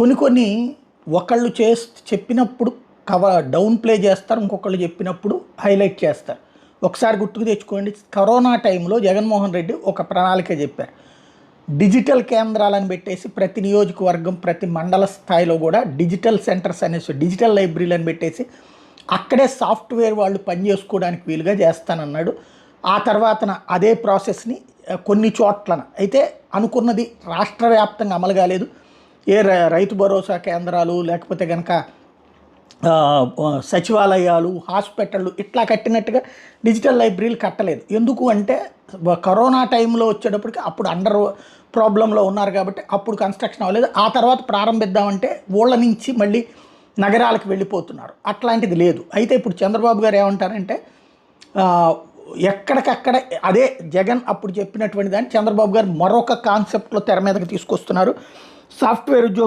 కొన్ని కొన్ని ఒకళ్ళు చేస్ చెప్పినప్పుడు కవర్ డౌన్ ప్లే చేస్తారు ఇంకొకళ్ళు చెప్పినప్పుడు హైలైట్ చేస్తారు. ఒకసారి గుర్తుకు తెచ్చుకోండి కరోనా టైంలో జగన్మోహన్ రెడ్డి ఒక ప్రణాళిక చెప్పారు. డిజిటల్ కేంద్రాలను పెట్టేసి ప్రతి నియోజకవర్గం ప్రతి మండల స్థాయిలో కూడా డిజిటల్ సెంటర్స్ అనేసి డిజిటల్ లైబ్రరీలను పెట్టేసి అక్కడే సాఫ్ట్వేర్ వాళ్ళు పనిచేసుకోవడానికి వీలుగా చేస్తానన్నాడు. ఆ తర్వాత అదే ప్రాసెస్ని కొన్ని చోట్లన. అయితే అనుకున్నది రాష్ట్ర వ్యాప్తంగా అమలు కాలేదు. ఏ రైతు భరోసా కేంద్రాలు లేకపోతే కనుక సచివాలయాలు హాస్పిటళ్ళు ఇట్లా కట్టినట్టుగా డిజిటల్ లైబ్రరీలు కట్టలేదు. ఎందుకు అంటే కరోనా టైంలో వచ్చేటప్పటికి అప్పుడు అండర్ ప్రాబ్లంలో ఉన్నారు కాబట్టి అప్పుడు కన్స్ట్రక్షన్ అవ్వలేదు. ఆ తర్వాత ప్రారంభిద్దామంటే ఊళ్ళ నుంచి మళ్ళీ నగరాలకు వెళ్ళిపోతున్నారు. అట్లాంటిది లేదు. అయితే ఇప్పుడు చంద్రబాబు గారు ఏమంటారంటే ఎక్కడికక్కడ అదే జగన్ అప్పుడు చెప్పినటువంటి దాన్ని చంద్రబాబు గారు మరొక కాన్సెప్ట్లో తెర మీదకి తీసుకొస్తున్నారు. సాఫ్ట్వేర్ ఉద్యోగం